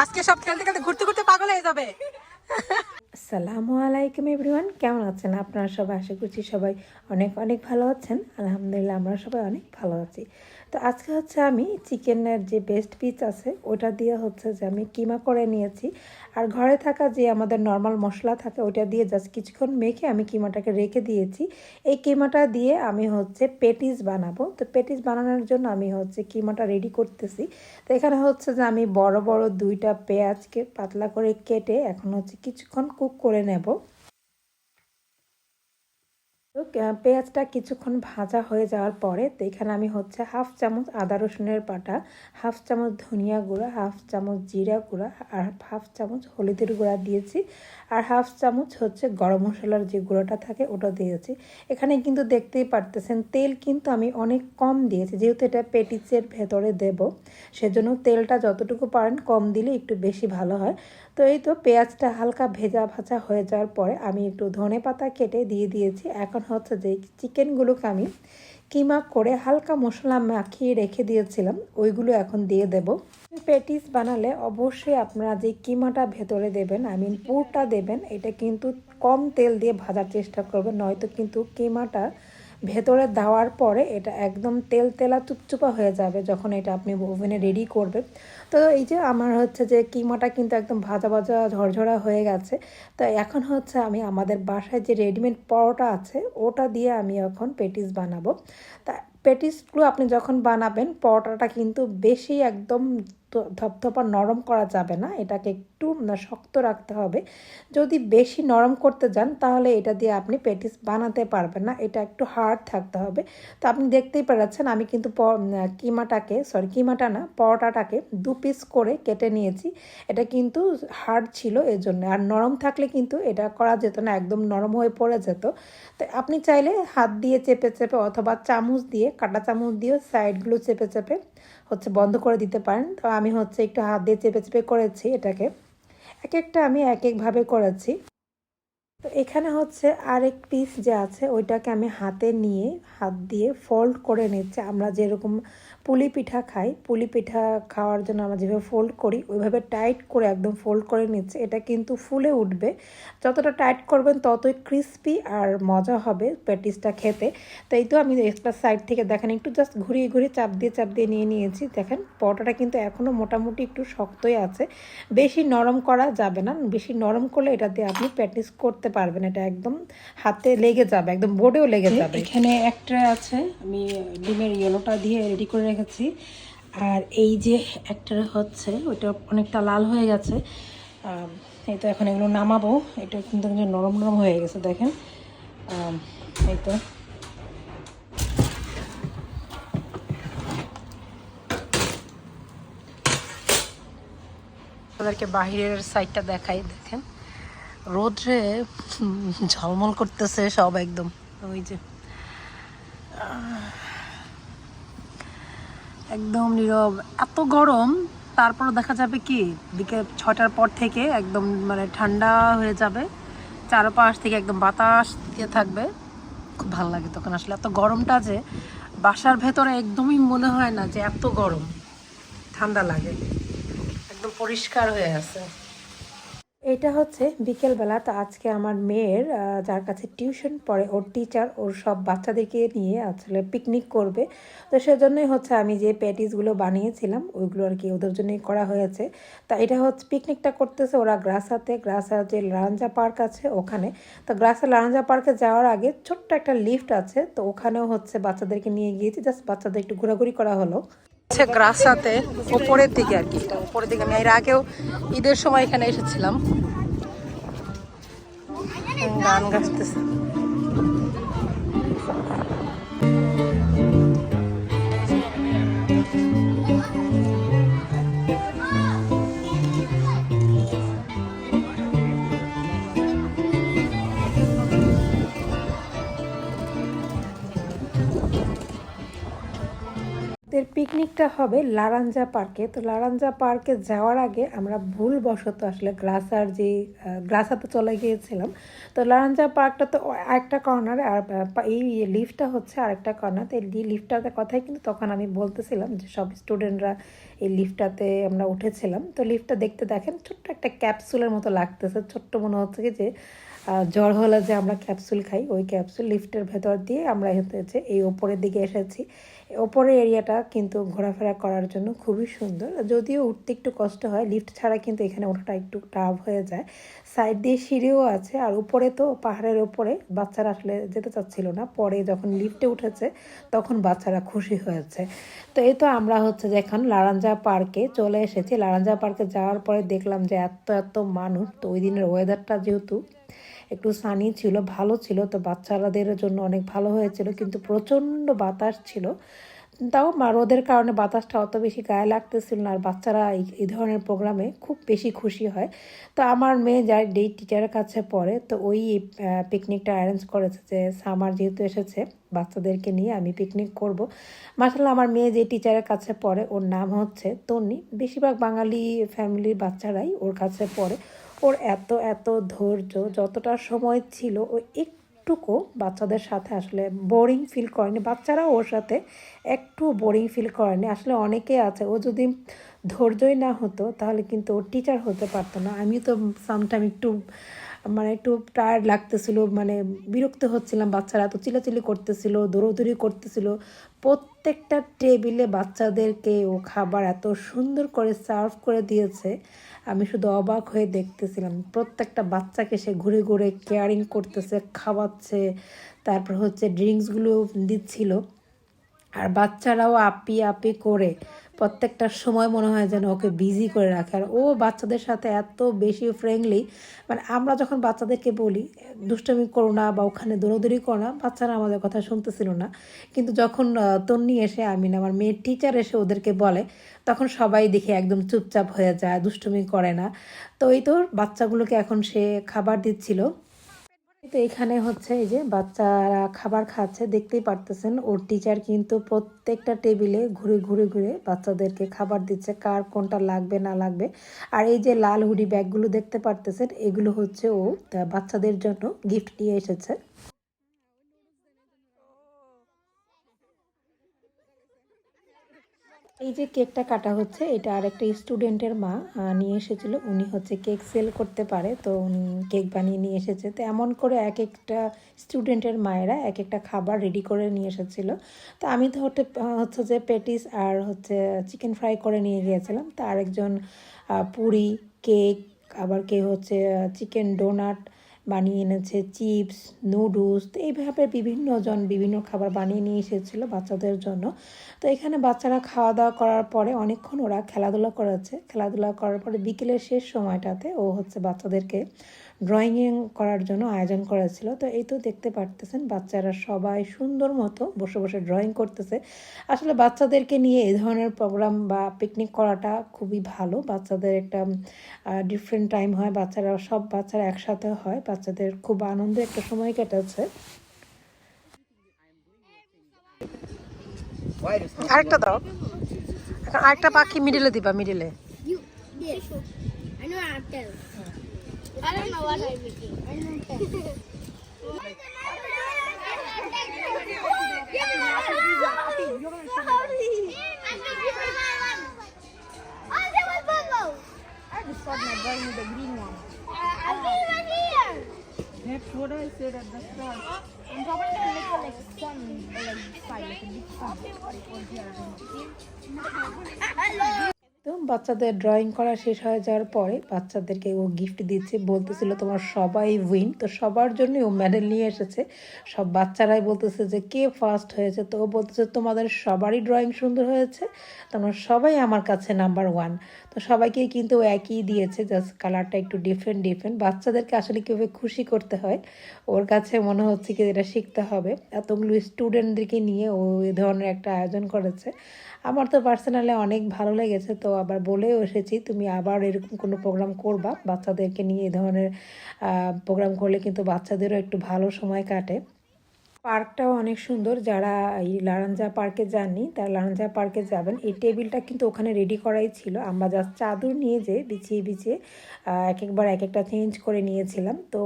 আজকে সব খেলতে খেলতে ঘুরতে ঘুরতে পাগল হয়ে যাবে। আসসালামু আলাইকুম এভরিওয়ান, কেমন আছেন আপনারা সবাই? আশা করছি সবাই অনেক অনেক ভালো আছেন। আলহামদুলিল্লাহ, আমরা সবাই অনেক ভালো আছি। তো আজকে হচ্ছে আমি চিকেনের যে বেস্ট পিস আছে, ওটা দিয়ে হচ্ছে যে আমি কিমা করে নিয়েছি। আর ঘরে থাকা যে আমাদের নর্মাল মশলা থাকে ওটা দিয়ে জাস্ট কিছুক্ষণ মেখে আমি কিমাটাকে রেখে দিয়েছি। এই কিমাটা দিয়ে আমি হচ্ছে পেটিস বানাবো। তো পেটিস বানানোর জন্য আমি হচ্ছে কিমাটা রেডি করতেছি। তো এখানে হচ্ছে যে আমি বড় বড় দুইটা পেঁয়াজকে পাতলা করে কেটে এখন হচ্ছে কিছুক্ষণ কুক করে নেব। তো পেঁয়াজটা কিছুক্ষণ ভাজা হয়ে যাওয়ার পরে তো এখানে আমি হচ্ছে হাফ চামচ আদা রসুনের বাটা, হাফ চামচ ধনিয়া গুঁড়া, হাফ চামচ জিরা গুঁড়া আর হাফ চামচ হলুদের গুঁড়া দিয়েছি আর হাফ চামচ হচ্ছে গরম মশলার যে গুঁড়োটা থাকে ওটা দিয়েছি। এখানে কিন্তু দেখতেই পারতেছেন তেল কিন্তু আমি অনেক কম দিয়েছি, যেহেতু এটা পেটিচের ভেতরে দেব, সেজন্য তেলটা যতটুকু পারেন কম দিলে একটু বেশি ভালো হয়। তো এই তো পেঁয়াজটা হালকা ভেজা ভাজা হয়ে যাওয়ার পরে আমি একটু ধনে পাতা কেটে দিয়ে দিয়েছি। এখন হচ্ছে যে চিকেনগুলোকে আমি কিমা করে হালকা মশলা মাখিয়ে রেখে দিয়েছিলাম, ওইগুলো এখন দিয়ে দেব। পেটিস বানালে অবশ্যই আপনারা যে কিমাটা ভেতরে দেবেন আই মিন পুরটা দেবেন, এটা কিন্তু কম তেল দিয়ে ভাজার চেষ্টা করবেন, নয়তো কিন্তু কিমাটা ভেতরে দেওয়ার পরে এটা একদম তেল তেলা চুপচুপা হয়ে যাবে যখন এটা আপনি ওভেনে রেডি করবেন তো এই যে আমার হচ্ছে যে কিমাটা কিন্তু একদম ভাজা ভাজা ঝরঝরা হয়ে গেছে। তো এখন হচ্ছে আমি আমাদের বাসায় যে রেডিমেড পরোটা আছে, ওটা দিয়ে আমি এখন পেটিস বানাবো। তা পেটিসগুলো আপনি যখন বানাবেন, পরোটাটা কিন্তু বেশি একদম ধপধপা নরম করা যাবে না। এটাকে একটু শক্ত রাখতে হবে। যদি বেশি নরম করতে যান, তাহলে এটা দিয়ে আপনি পেটিস বানাতে পারবেন না। এটা একটু হার্ড থাকতে হবে। তো আপনি দেখতেই পাচ্ছেন, আমি কিন্তু কিমাটাকে সরি কিমাটা না, পরোটাটাকে দু পিস করে কেটে নিয়েছি। এটা কিন্তু হার্ড ছিল এর জন্য আর নরম থাকলে কিন্তু এটা করা যেত না, একদম নরম হয়ে পড়ে যেত। তো আপনি চাইলে হাত দিয়ে চেপে চেপে অথবা চামচ দিয়ে, কাটা চামচ দিয়েও সাইডগুলো চেপে চেপে হচ্ছে বন্ধ করে দিতে পারেন। তো আমি হচ্ছে একটু হাত দিয়ে চেপে চেপে করেছি এটাকে। এক একটা আমি এক একভাবে করেছি। তো এখানে হচ্ছে আরেক পিস যে আছে, ওইটাকে আমি হাতে নিয়ে, হাত দিয়ে ফোল্ড করে নিচ্ছে। আমরা যেরকম পুলি পিঠা খাই, পুলি পিঠা খাওয়ার জন্য আমরা যেভাবে ফোল্ড করি, ওইভাবে টাইট করে একদম ফোল্ড করে নিচ্ছে। এটা কিন্তু ফুলে উঠবে। যতটা টাইট করবেন ততই ক্রিস্পি আর মজা হবে প্যাটিসটা খেতে। তো এই তো আমি একটা সাইড থেকে দেখেন, একটু জাস্ট ঘুরিয়ে ঘুরিয়ে চাপ দিয়ে চাপ দিয়ে নিয়ে নিয়েছি। দেখেন, পরোটাটা কিন্তু এখনও মোটামুটি একটু শক্তই আছে। বেশি নরম করা যাবে না। বেশি নরম করলে এটা দিয়ে আপনি প্র্যাকটিস করতে পারবেন এটা একদম হাতে লেগে যাবে একদম বোর্ডেও লেগে যাবে। এখানে একটা আছে আমি ডিমের ইয়েলোটা দিয়ে রেডি করে রেখেছি। আর এই যে একটা হচ্ছে ওইটা অনেকটা লাল হয়ে গেছে। এই তো এখন এগুলো নামাবো এটা কিন্তু নরম নরম হয়ে গেছে দেখেন। এই তো। তাদেরকে বাহিরের সাইডটা দেখাই দেখেন। রোদ্রে ঝলমল করতেছে সব একদম। ওই যে। একদম নীরব। এত গরম তারপর দেখা যাবে কি, দিকে ছটার পর থেকে একদম মানে ঠান্ডা হয়ে যাবে। চারপাশ থেকে একদম বাতাস দিয়ে থাকবে। খুব ভালো লাগে তখন। আসলে এত গরমটা যে বাসার ভেতরে একদমই মনে হয় না যে এত গরম। ঠান্ডা লাগে। একদম পরিষ্কার হয়ে আছে। এটা হচ্ছে বিকেলবেলা, তো আজকে আমার মেয়ের যার কাছে টিউশন পড়ে, ওর টিচার ওর সব বাচ্চাদেরকে নিয়ে আসলে পিকনিক করবে। তো সেজন্যই হচ্ছে আমি যে প্যাটিসগুলো বানিয়েছিলাম, ওইগুলো আর কি ওদের জন্যই করা হয়েছে। তা এটা হচ্ছে পিকনিকটা করতেছে ওরা গ্রাসাতে গ্রাসার যে লারাঞ্জা পার্ক আছে ওখানে। তো গ্রাসা লারাঞ্জা পার্কে যাওয়ার আগে ছোট্ট একটা লিফট আছে, তো ওখানেও হচ্ছে বাচ্চাদেরকে নিয়ে গিয়েছি জাস্ট বাচ্চাদের একটু ঘোরাঘুরি করা হলো। গ্রাসাতে উপরের দিকে আর কি এটা উপরের দিকে আমি এর আগেও ঈদের সময় এখানে এসেছিলাম। গান গাইতেছে। পিকনিকটা হবে লারাঞ্জা পার্কে। তো লারাঞ্জা পার্কে যাওয়ার আগে আমরা ভুলবশত আসলে গ্রাসার যে গ্রাসাতে চলে গিয়েছিলাম। তো লারাঞ্জা পার্কটা তো একটা কর্নার, আর এই লিফটটা হচ্ছে আরেকটা কর্নার। তো এই লিফটটাতে কথাই কিন্তু তখন আমি বলতেছিলাম যে, সব স্টুডেন্টরা এই লিফটটাতে আমরা উঠেছিলাম। তো লিফটটা দেখতে দেখেন ছোট্ট একটা ক্যাপসুলের মতো লাগতেছে। ছোট্ট মনে হচ্ছে কি যে জ্বর হলে যে আমরা ক্যাপসুল খাই, ওই ক্যাপসুল লিফটের ভেতর দিয়ে আমরা হচ্ছে এই ওপরের দিকে এসেছি। ওপরের এরিয়াটা কিন্তু ঘোরাফেরা করার জন্য খুবই সুন্দর। যদিও উঠতে একটু কষ্ট হয় লিফট ছাড়া কিন্তু এখানে ওঠাটা একটু টাফ হয়ে যায়। সাইড দিয়ে সিঁড়িও আছে, আর উপরে তো পাহাড়ের ওপরে বাচ্চারা আসলে যেতে চাচ্ছিল না। পরে যখন লিফটে উঠেছে, তখন বাচ্চারা খুশি হয়েছে। তো এই তো আমরা হচ্ছে যে এখন লারাঞ্জা পার্কে চলে এসেছি। লারাঞ্জা পার্কে যাওয়ার পরে দেখলাম যে এত এত মানুষ। তো ওই দিনের ওয়েদারটা যেহেতু একটু সানি ছিল, ভালো ছিল, তো বাচ্চাদের জন্য অনেক ভালো হয়েছিল, কিন্তু প্রচণ্ড বাতাস ছিল। তাও রোদের কারণে বাতাসটা অত বেশি গায়ে লাগতেছিল না, আর বাচ্চারা এই ধরনের প্রোগ্রামে খুব বেশি খুশি হয়। তো আমার মেয়ে যায় ডে টিচারের কাছে পড়ে, তো ওই পিকনিকটা অ্যারেঞ্জ করেছে যে সামার যেহেতু এসেছে, বাচ্চাদেরকে নিয়ে আমি পিকনিক করব। মাসাল্লাহ আমার মেয়ে যে টিচারের কাছে পড়ে, ওর নাম হচ্ছে তন্নি। বেশিরভাগ বাঙালি ফ্যামিলির বাচ্চারাই ওর কাছে পড়ে। ওর এত এত ধৈর্য, যতটা সময় ছিল, ও একটুকু বাচ্চাদের সাথে আসলে বোরিং ফিল করেনি। বাচ্চারা ওর সাথে একটু বোরিং ফিল করেনি। আসলে অনেকে আছে, ও যদি ধৈর্যই না হতো, তাহলে কিন্তু ও টিচার হতে পারতো না। আমি তো সামটাইম একটু মানে একটু টায়ার্ড লাগতেছিল মানে বিরক্ত হচ্ছিলাম বাচ্চারা এত চিলাচিলি করতেছিল, দৌড়োদৌড়ি করতেছিল। প্রত্যেকটা টেবিলে বাচ্চাদেরকে ও খাবার এত সুন্দর করে সার্ভ করে দিয়েছে, আমি শুধু অবাক হয়ে দেখতেছিলাম। প্রত্যেকটা বাচ্চাকে সে ঘুরে ঘুরে কেয়ারিং করতেছে, খাওয়াচ্ছে, তারপর হচ্ছে ড্রিঙ্কসগুলো দিচ্ছিল। আর বাচ্চারাও আপি আপি করে প্রত্যেকটা সময় মনে হয় যেন ওকে বিজি করে রাখে। আর ও বাচ্চাদের সাথে এত বেশি ফ্রেন্ডলি মানে আমরা যখন বাচ্চাদেরকে বলি, দুষ্টমি করো না বা ওখানে দৌড়দৌড়ি করো না, বাচ্চারা আমাদের কথা শুনতেছিল না। কিন্তু যখন তন্নি এসে আমি না আমার মেয়ের টিচার এসে ওদেরকে বলে, তখন সবাই দেখে একদম চুপচাপ হয়ে যায়, দুষ্টুমি করে না। তো এই তো বাচ্চাগুলোকে এখন সে খাবার দিচ্ছিল। তো এখানে হচ্ছে এই যে বাচ্চারা খাবার খাচ্ছে, দেখতেই পারতেছেন ওর টিচার কিন্তু প্রত্যেকটা টেবিলে ঘুরে ঘুরে ঘুরে বাচ্চাদেরকে খাবার দিচ্ছে, কার কোনটা লাগবে না লাগবে। আর এই যে লাল হুডি ব্যাগগুলো দেখতে পারতেছেন, এগুলো হচ্ছে ও বাচ্চাদের জন্য গিফট নিয়ে এসেছে। এই যে কেকটা কাটা হচ্ছে, এটা আরেকটা স্টুডেন্টের মা নিয়ে এসেছিল। উনি হচ্ছে কেক সেল করতে পারে, তো উনি কেক বানিয়ে নিয়ে এসেছে। তো এমন করে এক একটা স্টুডেন্টের মায়েরা এক একটা খাবার রেডি করে নিয়ে এসেছিল। তো আমি তো হচ্ছে যে পেটিস আর হচ্ছে চিকেন ফ্রাই করে নিয়ে গিয়েছিলাম। তো আরেকজন পুরি, কেক, আবার কেউ হচ্ছে চিকেন ডোনাট বানিয়ে এনেছে, চিপস, নুডলস, তো এইভাবে বিভিন্নজন বিভিন্ন খাবার বানিয়ে নিয়ে এসেছিল বাচ্চাদের জন্য। তো এখানে বাচ্চারা খাওয়া দাওয়া করার পরে অনেকক্ষণ ওরা খেলাধুলা করেছে। খেলাধুলা করার পরে বিকেলের শেষ সময়টাতে ও হচ্ছে বাচ্চাদেরকে ড্রয়িং করার জন্য আয়োজন করেছিল। তো এই তো দেখতে পারতেছেন বাচ্চারা সবাই সুন্দর মতো বসে বসে ড্রয়িং করতেছে। আসলে বাচ্চাদেরকে নিয়ে এই ধরনের প্রোগ্রাম বা পিকনিক করাটা খুবই ভালো। বাচ্চাদের একটা ডিফারেন্ট টাইম হয়। বাচ্চারা সব বাচ্চারা একসাথে হয়। বাচ্চাদের খুব আনন্দ একটা সময় কেটেছে। আরেকটা দাও। আরেকটা পাখি মিডিলে দিবা মিডিলে. I know don't know what I'm making. I don't tell. I just got my boy here. I'm it like a like like a big sun. বাচ্চাদের ড্রয়িং করা শেষ হয়ে যাওয়ার পরে বাচ্চাদেরকে ও গিফট দিচ্ছে, বলতেছিল, তোমার সবাই উইন তো সবার জন্য ও মেডেল নিয়ে এসেছে। সব বাচ্চারাই বলতেছে যে, কে ফার্স্ট হয়েছে? তো ও বলতেছে, তোমাদের সবারই ড্রয়িং সুন্দর হয়েছে, তোমরা সবাই আমার কাছে নাম্বার ওয়ান তো সবাইকেই কিন্তু ও একই দিয়েছে জাস্ট কালারটা একটু ডিফারেন্ট ডিফারেন্ট বাচ্চাদেরকে আসলে কীভাবে খুশি করতে হয়, ওর কাছে মনে হচ্ছে কি এটা শিখতে হবে। এতগুলো স্টুডেন্টদেরকে নিয়ে ও এ ধরনের একটা আয়োজন করেছে। আমার তো পার্সোনালি অনেক ভালো লেগেছে, তো আবার বলেও এসেছি, তুমি আবার এরকম কোনো প্রোগ্রাম করবা। বাচ্চাদেরকে নিয়ে এই ধরনের প্রোগ্রাম করলে কিন্তু বাচ্চাদেরও একটু ভালো সময় কাটে। পার্কটাও অনেক সুন্দর, যারা এই লারাঞ্জা পার্কে যাননি, তারা লারাঞ্জা পার্কে যাবেন। এই টেবিলটা কিন্তু ওখানে রেডি করাই ছিল। আমরা জাস্ট চাদর নিয়ে যে বিছিয়ে বিছিয়ে এক একবার এক একটা চেঞ্জ করে নিয়েছিলাম। তো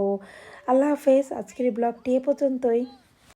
আল্লাহ হাফেজ, আজকের ব্লগটি এ পর্যন্তই।